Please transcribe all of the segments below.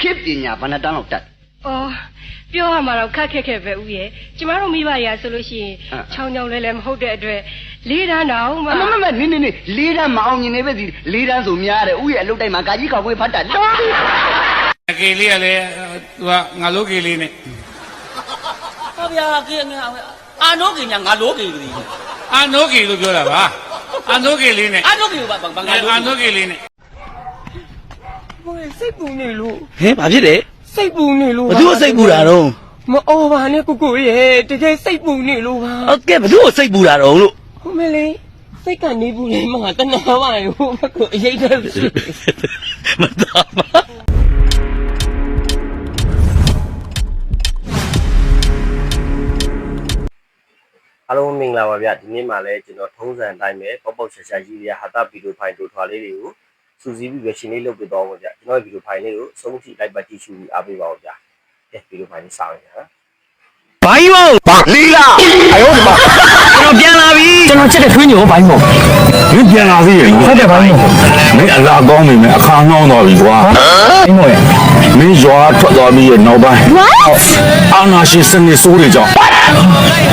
ခေတ်ပညာဘဏ္ဍတန်းလောက်တက်အော်ပြောရမှာတော့ခက်ခက်ခက်ပဲဦးရဲ့ကျမတို့မိဘရာဆိုလို့ရှိရင်ဟမ်ချောင်းချောင်းလဲလဲမဟုတ်တဲ့အတွက်လေးတန်းတောင်မှအမမမနင်းနင်းနင်းလေးတန်းမအောင်မြင်နေပဲစီလေးတန်းဆိုများတယ်ဥရဲ့အလုတ်တိုင်းမှာကာကြီးကောက်ွေးဖတ်တာတော်ပြီအကေလေးကလည်းသူကငါလိုကေလေးနဲ့ဟောဗျာကေငါအာနိုကေညာငါလိုကေကြီးအာနိုကေလို့ပြောတာပါအာနိုကေလေးနဲ့အာနိုကေဘာဘာငါလိုအာနိုကေလေးနဲ့ဟို စိတ်ပူနေလို့ဟင်ဘာဖြစ်လဲစိတ်ပူနေလို့ဘသူ့ကိုစိတ်ပူတာတော့မအော်ပါနဲ့ကိုကိုရဲ့တကယ်စိတ်ပူနေလို့ပါဟုတ်ကဲ့ဘသူ့ကိုစိတ်ပူတာတော့လို့ဟိုမလေးစိတ်ကနေပူနေမှာတနာပါရဲ့ဟိုဘက်ကအရေးတဲ့ရှိမတော်ပါအားလုံးမင်္ဂလာပါဗျဒီနေ့မှလည်းကျွန်တော်ထုံးစံအတိုင်းပဲပေါက်ပေါက်ရှာရှာကြီးတွေကဟာတာဗီဒီယိုဖိုင်တို့ထွာလေးတွေကို စူးစီးပြီးပဲရှင်လေးလုပ်ပြတော့ပါဗျကျွန်တော်ရဲ့ဗီဒီယိုဖိုင်လေးကိုအဆုံးထိလိုက်ပါကြည့်ရှုပြီးအားပေးပါဦးဗျကဲဗီဒီယိုဖိုင်လေးစအောင်ဗျာဘာကြီးမောဘာလီလာအယောဒီမှာကျွန်တော်ပြန်လာပြီကျွန်တော်ချက်တဲ့ထွေးညိုဘိုင်းမို့မင်းပြန်လာသေးရဲ့ဟုတ်တယ်ဘိုင်းမို့မင်းအလားကောင်းနေမယ်အခါနှောင်းသွားပြီကွာဘိုင်းမို့ရဲ့မင်းရွာထွက်သွားပြီးရဲ့နောက်ပိုင်းအာနာရှင်စနစ်ဆိုးတွေကြောင့်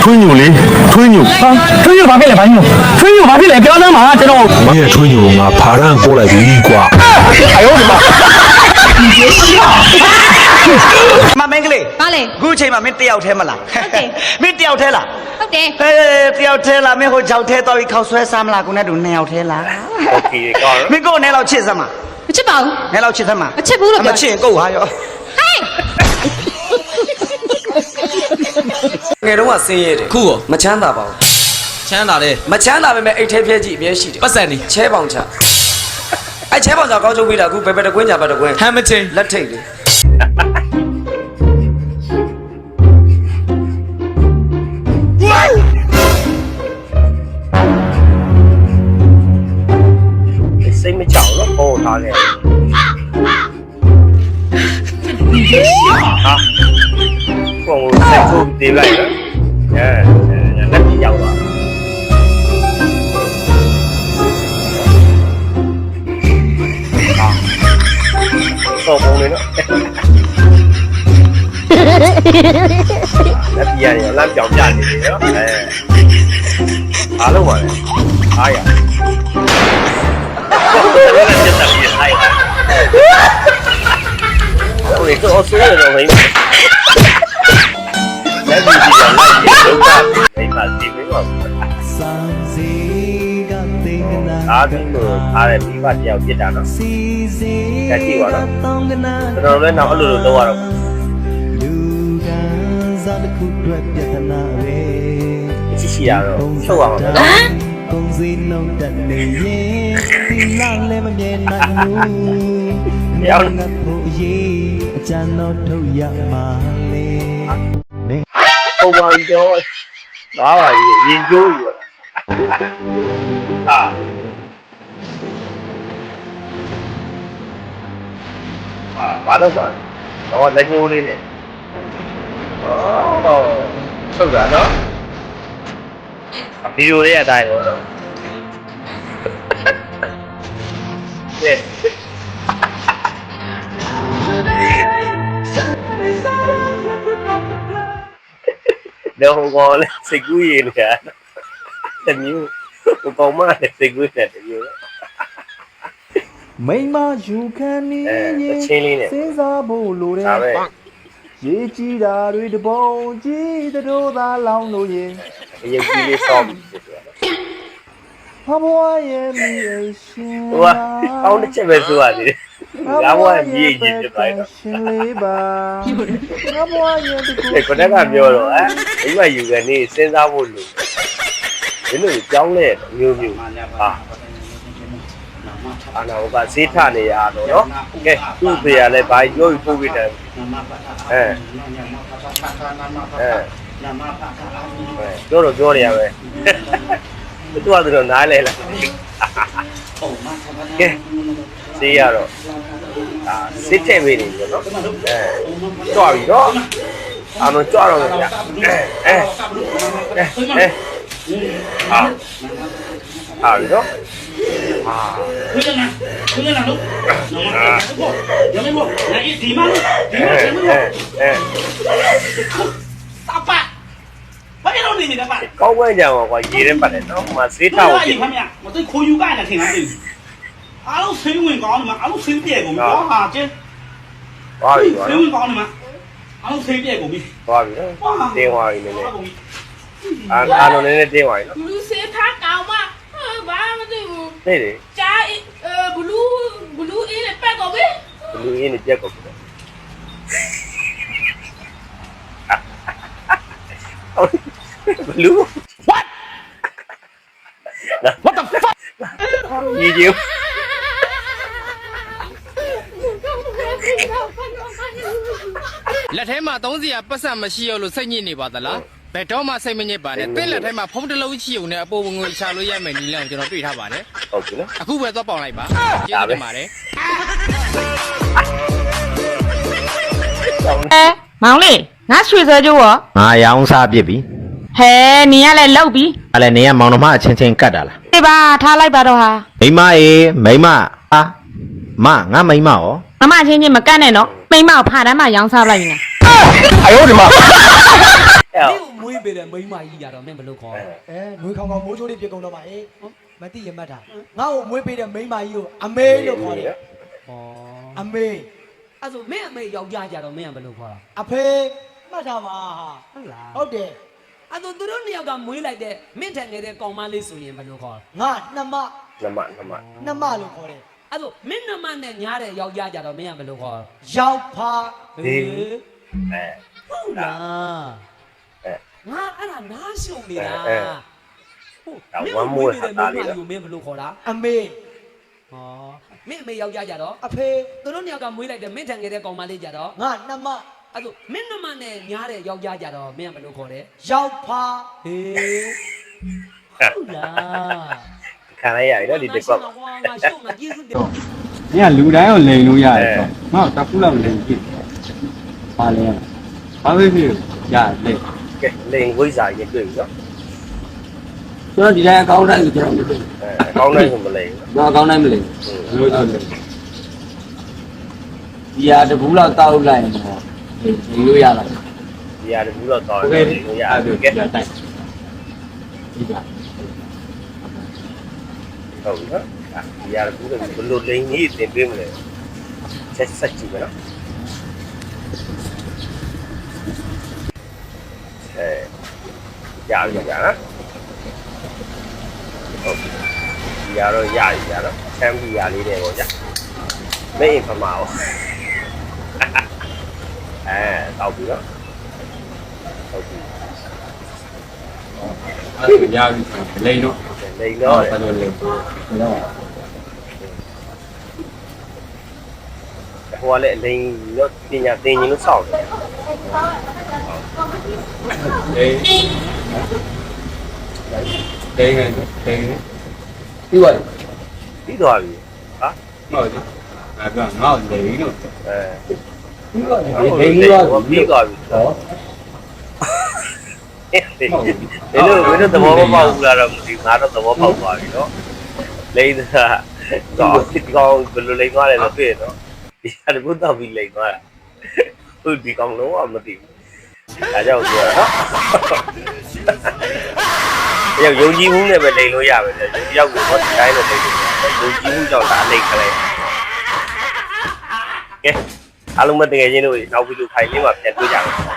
ထွင်းညိုလေးထွင်းညို ဟာထွေးညိုဘာဖြစ်လဲဘိုင်းမို့ထွေးညိုဘာဖြစ်လဲပြောစမ်းပါကျွန်တော် မင်းရဲ့ထွင်းညိုကငါဖာရန်ပို့လိုက်ပြီကွာ မမင်းကလေး ဘာလဲ အခုအချိန်မှာမင်းတယောက်တည်းမလား ဟုတ်တယ် မင်းတယောက်တည်းလား ဟုတ်တယ် ဟဲ့တယောက်တည်းလားမင်းဟိုကြောက်ထဲတော့ပြီးခောက်ဆွဲစားမလားကိုနဲ့တူနှစ်ယောက်တည်းလား โอเคကောင်း မင်းကိုယ်နဲ့လောက်ချစ်စမ်းမ မချစ်ပါဘူး နဲ့လောက်ချစ်စမ်းမ မချစ်ဘူးလို့ပြော မချစ်ရင်ကိုယ်ဟာရော ဟေး ငယ်တော့ကဆင်းရဲတယ်ခုရောမချမ်းသာပါဘူးချမ်းသာတယ်မချမ်းသာပဲမဲ့အိတ်ထဲပြဲကြည့်အမြဲရှိတယ်ပတ်စံနေချဲပေါင်ချအဲ့ချဲပေါင်ချကောင်းချုပ်ပေးတာအခုဘယ်ဘက်တကွင်းညာဘက်တကွင်းဟမ်မချင်းလက်ထိတ်လေစိတ်မကြောက်တော့ဟောထားခဲ့ဟာ ကိုယ်စိတ်ထုတ်သေးလိုက်တော့အဲလက်ကြီးရောက်သွားတော့ပုံနေတော့လက်ပြရတယ်လက်ပြောင်ပြနေတယ်နော် အဲအားလုံးပါလေအားရလည်းတက်တက်ပြီးထိုင်ဟိုတော့ဆိုရတော့မင်းလက်ပြီးပြီးတော့လိုက်ပြီးတော့မိမစီမင်းတော့အားပြီးလို့အားရပြီးပါတယောက်ပြစ်တာနော်ကြည့်ကြည့်ပါနော်ကျွန်တော်လည်းနောက်အဲ့လိုလိုလုပ်ရတော့ရှိရှိရတော့ထုတ်အောင်နော်ကုန်စည်နှုန်းတက်နေရင်ဒီလောက်လည်းမမြင်နိုင်ဘူးရောက်ငတ်ဖို့အရေးအကြံတော်ထုတ်ရမှာလေ ပုံပါပြီးတော့လာပါပြီရင်ကျိုးယူအာအာဘာလို့ဆိုတော့လက်ညှိုးလေးနဲ့အော်ထုတ်တာနော်ဗီဒီ တိုင်းတော့ကဲတော့ကောလေစိတ်ကူးရည်နေတာတမျိုးကိုကောင်းမနဲ့စိတ်ကူးနေတယ်တမျိုးမိမယူခံနေရင်အဲအချင်းလေးနဲ့စဉ်းစားဖို့လိုတယ်ဒါပဲရေးကြည့်တာတွေတပုံကြည့်သတို့သာလောင်းလို့ရင်အရင်ကြီးလေးစောင့်ပြီးဖြစ်တယ် ဖဘွားရဲ့မိအရှင်ဟိုကအောင်းတစ်ချက်ပဲဆိုရသေးတယ်ငါဘွားမြေကြီးဖြစ်သွားတော့ရှင်လေးပါငါဘွားရဲ့တကူဒီကနေ့ကပြောတော့အဲမိမယူကနေစဉ်းစားဖို့လို့ဒီလိုကြောင်းလဲမျိုးမျိုးဟာအာနာကဈေးထနေရတော့နော်ကဲသူ့ဖေရလဲဘာပြောပြီးပို့ပြီးတယ်အဲအဲပြောတော့ပြောရရပဲ သူကသူတော့နားလဲလားကဲဈေးရတော့အာစစ်တဲ့ပေးနေပြီနော်အဲကြွပြီနော်အာမကြွတော့ဗျာအဲအဲအဲအာအားပြီနော်ခွေးရနာခွေးရနာလို့နော်ဘောရမေဘောညာဤဒီမလို့ဒီအဲမအဲစမ်းလို့အဲတာပါ ဘာရတော့နေနေတာပါကောင်းဝမ်းကြအောင်ကွာရေထဲပတ်တယ်နော်ဟိုမှာဆေးထားထောက်ပါကြရင်ည့်ခမရမသိခိုးယူကနဲ့ထင်တာသိအားလုံးဆေးဝင်ကောင်းတယ်မှာအားလုံးဆေးပြဲကုန်ပြီဟာကျင်းသွားပြီကွာဆေးနော်ဝင်ကောင်းတယ်မှာအားလုံးဆေးပြဲကုန်ပြီသွားပြီနော်ဟာတင်းသွားပြီနည်းနည်းအာအာလုံးနည်းနည်းတင်းသွားပြီနော်ဘလူးစေးထားကောင်မဘာမသိဘူးနေတယ်ဂျာအဲဘလူးဘလူးအေးနဲ့ပက်ကောပဲဘလူးအင်းနဲ့ပြက်ကုန်ပြီ ဘလူး what what the fuck ညီကြီးလက်ထဲမှာသုံးစရာပတ်စံမရှိရလို့စိတ်ညစ်နေပါသလားဘယ်တော့မှစိတ်မညစ်ပါနဲ့တင်းလက်ထဲမှာဖုံးတစ်လုံးချီုံနဲ့အပေါ်ဝင်ငွေရှာလို့ရမယ်နီလန်းကိုကျွန်တော်တွေ့ထားပါတယ်ဟုတ်ပြီနော်အခုပဲသွားပေါင်လိုက်ပါကျေးဇူးတင်ပါတယ်အဲမောင်လေးငါရွှေစဲကျိုးရောငါရောင်းစားပြစ်ပြီ ဟဲနင်ကလည်းလောက်ပြီအဲ့လေနေရမောင်နှမအချင်းချင်းကတ်တာလားဒီပါထားလိုက်ပါတော့ဟာမိမအေးမိမအာမငါမိမရောမမချင်းချင်းမကတ်နဲ့နော်မိမကိုဖာတန်းမှရောင်းစားလိုက်နေအယောဒီမှာအဲ့ဒီမွေးပေတဲ့မိန်းမကြီးရတော့မင်းဘယ်လိုခေါ်လဲအဲငွေခေါင်ခေါင်မိုးချိုးလေးပြစ်ကုန်တော့မှာအေးမတိရမတ်တာငါ့ကိုမွေးပေးတဲ့မိန်းမကြီးကိုအမေလို့ခေါ်တယ်ဩအမေအဲ့ဆိုမင်းအမေယောက်ျားကြတော့မင်းကဘယ်လိုခေါ်လဲအဖေမှတ်တာပါဟုတ်လားဟုတ်တယ် အဲ့ဆိုသူတို့နှစ်ယောက်ကမွေးလိုက်တဲ့မင်းထက်နေတဲ့ကောင်မလေးဆိုရင်ဘယ်လိုခေါ်လဲငါနှမနမနမနှမလို့ခေါ်တယ်အဲ့ဆိုမင်းနှမနဲ့ညားတဲ့ယောက်ျားကြတော့မင်းကဘယ်လိုခေါ်လဲရောက်ဖာဒီအဲဟုတ်လားအဲငါအဲ့ဒါနားရှုံနေတာအဲဟုတ်ဒါမင်းဝမ်းမွေးမွေးနေတဲ့ဟာမိသားန်းမလေးကြီးကိုမင်းဘယ်လိုခေါ်တာအမေဟောမင်းအမေယောက်ျားကြတော့အဖေသူတို့နှစ်ယောက်ကမွေးလိုက်တဲ့မင်းထက်နေတဲ့ကောင်မလေးကြတော့ငါနှမ အဲ့ဆိုမင်းနှမနဲ့ညားတဲ့ယောက်ျားကြတော့မင်းကဘယ်လိုခေါ်လဲရောက်ဖာဟေးဟုတ်လားခံလိုက်ရပြီနော်ဒီတစ်ကောက်ငါရှုံးငါကျေးဇူးတင်你看လူတိုင်းကိုလိန်လို့ရတယ်ဆိုငါတခုလောက်လိန်ကြည့်ပါလဲဘာပဲဖြစ်ရလေကဲလိန်ဝိဇ္ဇာရင်တွေ့ပြီနော်ကျွန်တော်ဒီတိုင်းအကောင်းတိုင်းကိုကျွန်တော်မသိအဲကောင်းတိုင်းဆိုမလိန်ဘူးဘူးအကောင်းတိုင်းမလိမ့်ဘူးဘူးလို့ဆိုတယ်ဒီဟာတဘူးလောက်တောက်လိုက်ရင်တော့ဒီလိုရလာတယ်ဒီဟာတဘူးတော့တောင်းတယ်လို့ရတယ်ကဲတိုက်ဒီကဟုတ်ပြီနော်ဒီဟာတ ဘူးတော့ဘလို့လိန်ကြီးတင်ပေးမလဲဆက်ဆက်ကြည့်မယ်နော်အဲရပြီရနော်ဟုတ်ပြီဒီဟာတော့ရပြီရနော်ချမ်းပြီရလေးတွေပေါ့ကြာမေးဖမာ哦အဲ တောက်ပြီနော်ဟုတ်ပြီအဲ့ဒါရပြီလိန်တော့လိန်တော့တယ်ဘယ်လိုလိန်တော့ဟိုကလည်းအလိန်တော့ပညာသင်ရင်လို့စောင့်တယ်လိန်လိန်ငယ်လိန် ပြီးသွားပြီးသွားပြီဟာဟုတ်တယ်အဲ့ကငါ့လိန်တော့အဲပြီးသွားလိန်ပြီးသွားပြီပြီးသွားပြီဟောဒီလိုဘယ်လိုသဘောမပေါက်ဘူးလားတော့မသိဘူးငါတော့သဘောပေါက်သွားပြီနော်လိန်သာတော့ဒီကောင်ဘယ်လိုလိန်သွားလဲတော့တွေ့နော်ဒီဟာတခုတော့ပြီးလိန်သွားတာဟုတ်ဒီကောင်လုံးဝမသိဘူးဒါကြောင့်ပြောတာနော်ယောက်ယုံကြည်မှုနဲ့ပဲလိန်လို့ရမယ်လေယုံရောက်ကိုတော့ဒီတိုင်းနဲ့လိန်လို့ယုံကြည်မှုကြောင့်ဒါလိန်ခလိုက်ကဲ အားလုံးမတကယ်ချင်းတို့နောက်ဗီဒီယိုဖိုင်လေးမှာပြန်တွေ့ကြမယ်